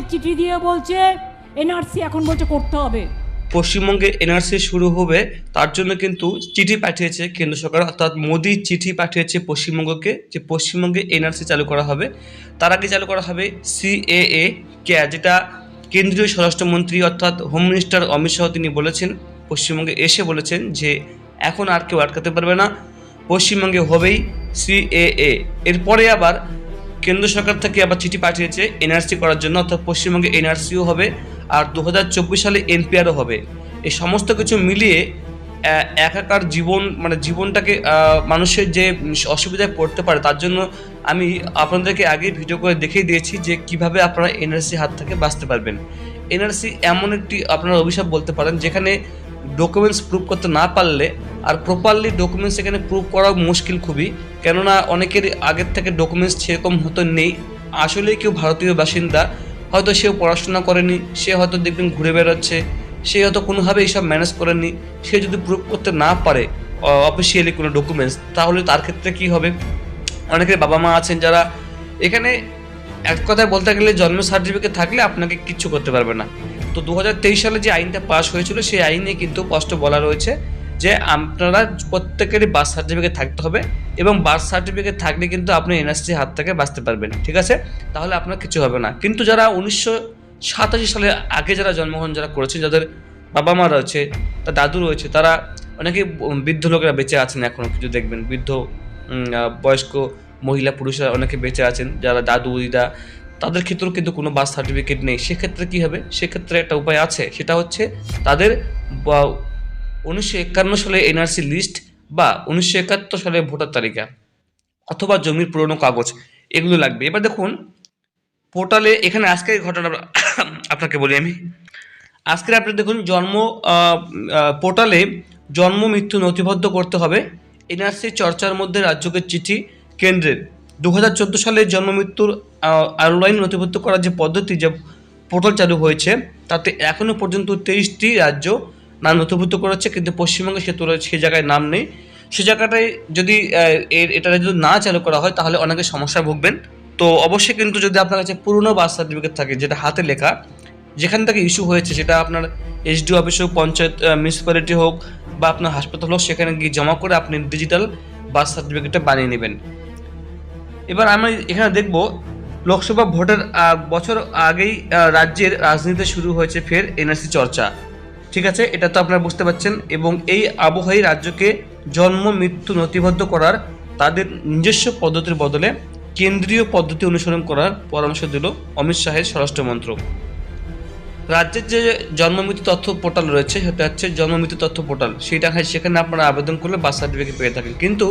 পশ্চিমবঙ্গে চিঠি দিয়ে বলছে, এনআরসি এখন বলছে করতে হবে। পশ্চিমবঙ্গে এনআরসি শুরু হবে, তার জন্য কিন্তু চিঠি পাঠিয়েছে কেন্দ্র সরকার, অর্থাৎ মোদি চিঠি পাঠিয়েছে পশ্চিমবঙ্গকে যে পশ্চিমবঙ্গে এনআরসি চালু করা হবে। তার আগে চালু করা হবে সিএএ কে, যেটা কেন্দ্রীয় স্বরাষ্ট্রমন্ত্রী অর্থাৎ হোম মিনিস্টার অমিত শাহ তিনি বলেছেন, পশ্চিমবঙ্গে এসে বলেছেন যে এখন আর কেউ আটকাতে পারবে না। পশ্চিমবঙ্গে হবেই সিএএ। এরপরে আবার কেন্দ্র সরকার থেকে আবার চিঠি পাঠিয়েছে এনআরসি করার জন্য, অর্থাৎ পশ্চিমবঙ্গে এনআরসিও হবে আর দু হাজার চব্বিশ সালে এনপিআরও হবে। এই সমস্ত কিছু মিলিয়ে একাকার জীবন মানে জীবনটাকে মানুষের যে অসুবিধায় পড়তে পারে, তার জন্য আমি আপনাদেরকে আগে ভিডিও করে দেখিয়ে দিয়েছি যে কীভাবে আপনারা এনআরসি হাত থেকে বাঁচতে পারবেন। এনআরসি এমন একটি আপনারা অভিশাপ বলতে পারেন, যেখানে ডকুমেন্টস প্রুভ করতে না পারলে আর প্রপারলি ডকুমেন্টস এখানে প্রুভ করা মুশকিল খুবই। কেননা অনেকের আগের থেকে ডকুমেন্টস সেরকম হতো নেই। আসলেই কেউ ভারতীয় বাসিন্দা, হয়তো সেও পড়াশোনা করেনি, সে হয়তো দেখবেন ঘুরে বেড়াচ্ছে, সে হয়তো কোনোভাবে এইসব ম্যানেজ করেনি, সে যদি প্রুভ করতে না পারে অফিসিয়ালি কোনো ডকুমেন্টস তাহলে তার ক্ষেত্রে কি হবে? অনেকের বাবা মা আছেন যারা এখানে এক কথায় বলতে গেলে জন্ম সার্টিফিকেট থাকলে আপনাকে কিচ্ছু করতে পারবে না। তো দু হাজার তেইশ সালে যে আইনটা পাস হয়েছিল, সেই আইনে কিন্তু স্পষ্ট বলা রয়েছে যে আপনারা প্রত্যেকেরই বার্থ সার্টিফিকেট থাকতে হবে এবং বার্থ সার্টিফিকেট থাকলে কিন্তু আপনি এনএসসি হাত থেকে বাঁচতে পারবেন, ঠিক আছে? তাহলে আপনার কিছু হবে না। কিন্তু যারা উনিশশো সাতাশি সালে আগে যারা জন্মগ্রহণ যারা করেছেন যাদের বাবা মা রয়েছে, তার দাদু রয়েছে, তারা অনেকে বৃদ্ধ লোকেরা বেঁচে আছেন এখনও কিছু দেখবেন। বৃদ্ধ বয়স্ক মহিলা পুরুষরা অনেকে বেঁচে আছেন, যারা দাদু, দিদা, তাদের ক্ষেত্রেও কিন্তু কোনো বার্থ সার্টিফিকেট নেই। সেক্ষেত্রে কী হবে? সেক্ষেত্রে একটা উপায় আছে, সেটা হচ্ছে তাদের উনিশশো একান্ন সালে এনআরসি লিস্ট বা উনিশশো একাত্তর সালে ভোটার তালিকা অথবা জমির পুরনো কাগজ, এগুলো লাগবে। এবার দেখুন পোর্টালে এখানে আজকের ঘটনা আপনাকে বলি আমি। আজকের আপনি দেখুন, জন্ম পোর্টালে জন্ম, মৃত্যু নথিবদ্ধ করতে হবে। এনআরসি চর্চার মধ্যে রাজ্যকে চিঠি কেন্দ্রের। দু হাজার চোদ্দ সালে জন্ম মৃত্যুর আহ, অনলাইন নথিবদ্ধ করার যে পদ্ধতি যে পোর্টাল চালু হয়েছে তাতে এখনও পর্যন্ত তেইশটি রাজ্য নাম নথিভুক্ত করেছে কিন্তু পশ্চিমবঙ্গে সে তুলে সে জায়গায় নাম নেই। সে জায়গাটায় যদি এটা যদি না চালু করা হয় তাহলে অনেকে সমস্যায় ভুগবেন। তো অবশ্যই কিন্তু যদি আপনার কাছে পুরনো বার্থ সার্টিফিকেট থাকে যেটা হাতে লেখা যেখান থেকে ইস্যু হয়েছে সেটা আপনার এসডিও অফিস হোক পঞ্চায়েত মিউনিসিপ্যালিটি হোক বা আপনার হাসপাতাল হোক সেখানে গিয়ে জমা করে আপনি ডিজিটাল বার্থ সার্টিফিকেটটা বানিয়ে নেবেন। এবার আমরা এখানে দেখব লোকসভা ভোটের বছর আগেই রাজ্যের রাজনীতিতে শুরু হয়েছে ফের এনআরসি চর্চা। ঠিক আছে? এটা তো আপনারা বুঝতে পারছেন। এবং এই আবহাওয়াই রাজ্যকে জন্ম, মৃত্যু নথিবদ্ধ করার তাদের নিজস্ব পদ্ধতির বদলে কেন্দ্রীয় পদ্ধতি অনুসরণ করার পরামর্শ দিল অমিত শাহের স্বরাষ্ট্র মন্ত্রক। রাজ্যের যে জন্মমৃত্যু তথ্য পোর্টাল রয়েছে, সেটা হচ্ছে জন্মমৃত্যু তথ্য পোর্টাল। হয় সেখানে আপনারা আবেদন করলে বার্থ সার্টিফিকেট পেয়ে থাকেন। কিন্তু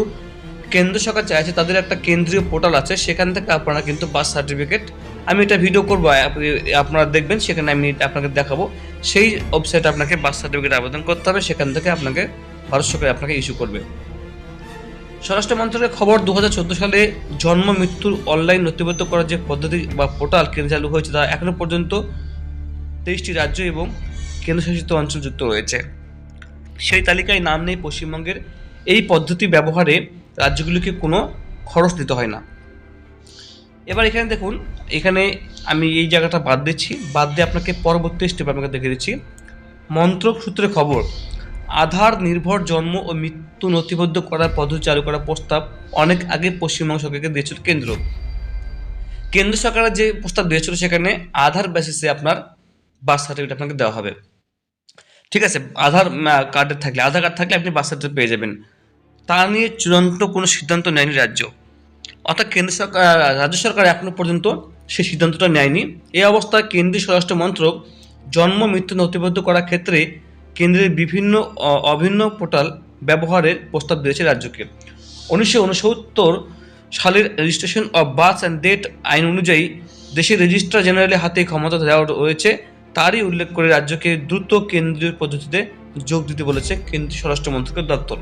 কেন্দ্র সরকার চাইছে, তাদের একটা কেন্দ্রীয় পোর্টাল আছে, সেখান থেকে আপনারা কিন্তু বার্থ সার্টিফিকেট, আমি এটা ভিডিও করব আপ- আপনারা দেখবেন, সেখানে আমি আপনাকে দেখাবো। সেই ওয়েবসাইটে আপনাকে বার্থ সার্টিফিকেট আবেদন করতে হবে, সেখান থেকে আপনাকে ভারত সরকার আপনাকে ইস্যু করবে। স্বরাষ্ট্র মন্ত্রকের খবর দু হাজার চোদ্দ সালে জন্ম, মৃত্যুর অনলাইন নথিবদ্ধ করার যে পদ্ধতি বা পোর্টাল কেন্দ্র চালু হয়েছে, তা এখনও পর্যন্ত তেইশটি রাজ্য এবং কেন্দ্রশাসিত অঞ্চল যুক্ত রয়েছে। সেই তালিকায় নাম নেই, পশ্চিমবঙ্গের এই পদ্ধতি ব্যবহারে রাজ্যগুলিকে কোনো খরচ দিতে হয় না। এবার এখানে দেখুন, এখানে আমি এই জায়গাটা বাদ দিচ্ছি। বাদ দিয়ে আপনাকে পরবর্তী স্টেপ আপনাকে দেখে দিচ্ছি। মন্ত্রক সূত্রে খবর, আধার নির্ভর জন্ম ও মৃত্যু নথিবদ্ধ করার পদ্ধতি চালু করার প্রস্তাব অনেক আগে পশ্চিমবঙ্গ সরকারকে দিয়েছিল কেন্দ্র। কেন্দ্র সরকারের যে প্রস্তাব দিয়েছিল সেখানে আধার বেসিসে আপনার বার্থ সার্টিফিকেট আপনাকে দেওয়া হবে। ঠিক আছে, আধার কার্ডের থাকলে, আধার কার্ড থাকলে আপনি বার্থ সার্টিফিকেট পেয়ে যাবেন। তা নিয়ে চূড়ান্ত কোনো সিদ্ধান্ত নেয়নি রাজ্য। অর্থাৎ কেন্দ্র সরকার, রাজ্য সরকার এখনও পর্যন্ত সেই সিদ্ধান্তটা নেয়নি। এই অবস্থায় কেন্দ্রীয় স্বরাষ্ট্র মন্ত্রক জন্ম, মৃত্যু নথিবদ্ধ করার ক্ষেত্রে কেন্দ্রের বিভিন্ন অভিন্ন পোর্টাল ব্যবহারের প্রস্তাব দিয়েছে রাজ্যকে। উনিশশো উনসত্তর সালের registration of birth and date আইন অনুযায়ী দেশের রেজিস্ট্রার জেনারেলের হাতে ক্ষমতা দেওয়া রয়েছে, তারই উল্লেখ করে রাজ্যকে দ্রুত কেন্দ্রীয় পদ্ধতিতে যোগ দিতে বলেছে কেন্দ্রীয় স্বরাষ্ট্র মন্ত্রকের দপ্তর।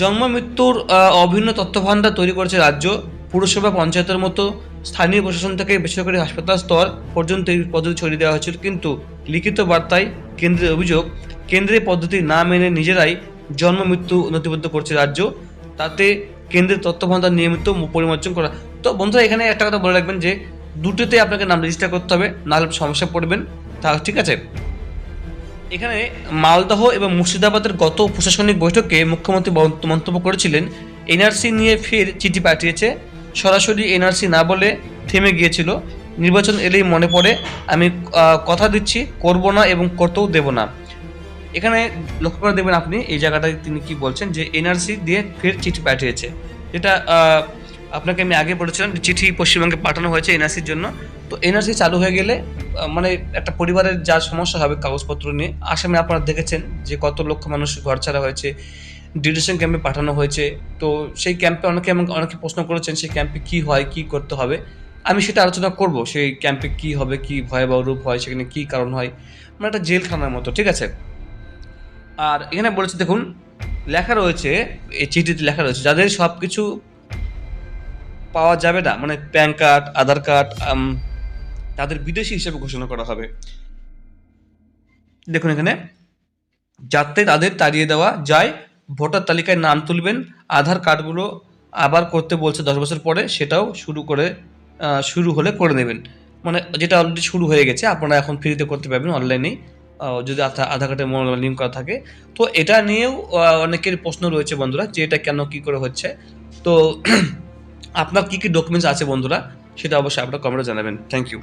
জন্ম, মৃত্যুর অভিন্ন তথ্য ভাণ্ডার তৈরি করেছে রাজ্য, পুরসভা পঞ্চায়েতের মতো স্থানীয় প্রশাসন থেকে বেসরকারি হাসপাতাল স্তর পর্যন্ত এই পদ্ধতি ছড়িয়ে দেওয়া হয়েছিল। কিন্তু লিখিত বার্তায় কেন্দ্রের অভিযোগ কেন্দ্রের পদ্ধতি না মেনে নিজেরাই জন্ম, মৃত্যু নথিবদ্ধ করছে রাজ্য। তাতে কেন্দ্রের তথ্য ভাণ্ডার নিয়মিত পরিমার্জন করা। তো বন্ধুরা, এখানে একটা কথা বলে রাখবেন যে, দুটোতে আপনাকে নাম রেজিস্টার করতে হবে, নাহলে সমস্যা পড়বেন। তা ঠিক আছে? এখানে মালদহ এবং মুর্শিদাবাদের গত প্রশাসনিক বৈঠকে মুখ্যমন্ত্রী মন্ত- মন্তব্য করেছিলেন এনআরসি নিয়ে ফের চিঠি পাঠিয়েছে। সরাসরি এনআরসি না বলে থেমে গিয়েছিল। নির্বাচন এলেই মনে পড়ে, আমি কথা দিচ্ছি, করব না এবং করতেও দেব না। এখানে লক্ষ্য করে দেবেন আপনি, এই জায়গাটায় তিনি কি বলছেন যে এনআরসি দিয়ে ফের চিঠি পাঠিয়েছে। যেটা আপনাকে আমি আগে বলেছিলাম চিঠি পশ্চিমবঙ্গে পাঠানো হয়েছে এনআরসির জন্য। তো এনআরসি চালু হয়ে গেলে মানে একটা পরিবারের যা সমস্যা হবে কাগজপত্র নিয়ে, আসামে আপনারা দেখেছেন যে কত লক্ষ মানুষ ঘর ছাড়া হয়েছে ডিটেশন ক্যাম্পে পাঠানো হয়েছে। তো সেই ক্যাম্পে অনেকে আমাকে অনেকে প্রশ্ন করেছেন সেই ক্যাম্পে কি হয়, কি করতে হবে। আমি সেটা আলোচনা করব, সেই ক্যাম্পে কি হবে, কি ভয়াবহ রূপ হয়, সেখানে কি কারণ হয়। মানে একটা জেলখানার মতো, ঠিক আছে? আর এখানে বলেছে, দেখুন, লেখা রয়েছে, এই চিঠিতে লেখা রয়েছে, যাদের সব কিছু পাওয়া যাবে না মানে প্যান কার্ড, আধার কার্ড তাদের বিদেশি হিসেবে ঘোষণা করা হবে। দেখুন এখানে যাতে তাদের তাড়িয়ে দেওয়া যায়, ভোটার তালিকায় নাম তুলবেন, আধার কার্ডগুলো আবার করতে বলছে দশ বছর পরে, সেটাও শুরু করে শুরু হলে করে নেবেন। মানে যেটা অলরেডি শুরু হয়ে গেছে, আপনারা এখন ফ্রিতে করতে পারবেন অনলাইনেই যদি আধা- আধার মোবাইল লিঙ্ক করা থাকে। তো এটা নিয়েও অনেকের প্রশ্ন রয়েছে বন্ধুরা, যে এটা কেন, কি করে হচ্ছে। তো আপনার কি কি ডকুমেন্টস আছে বন্ধুরা, সেটা অবশ্যই আপনারা কমেন্টে জানাবেন। Thank you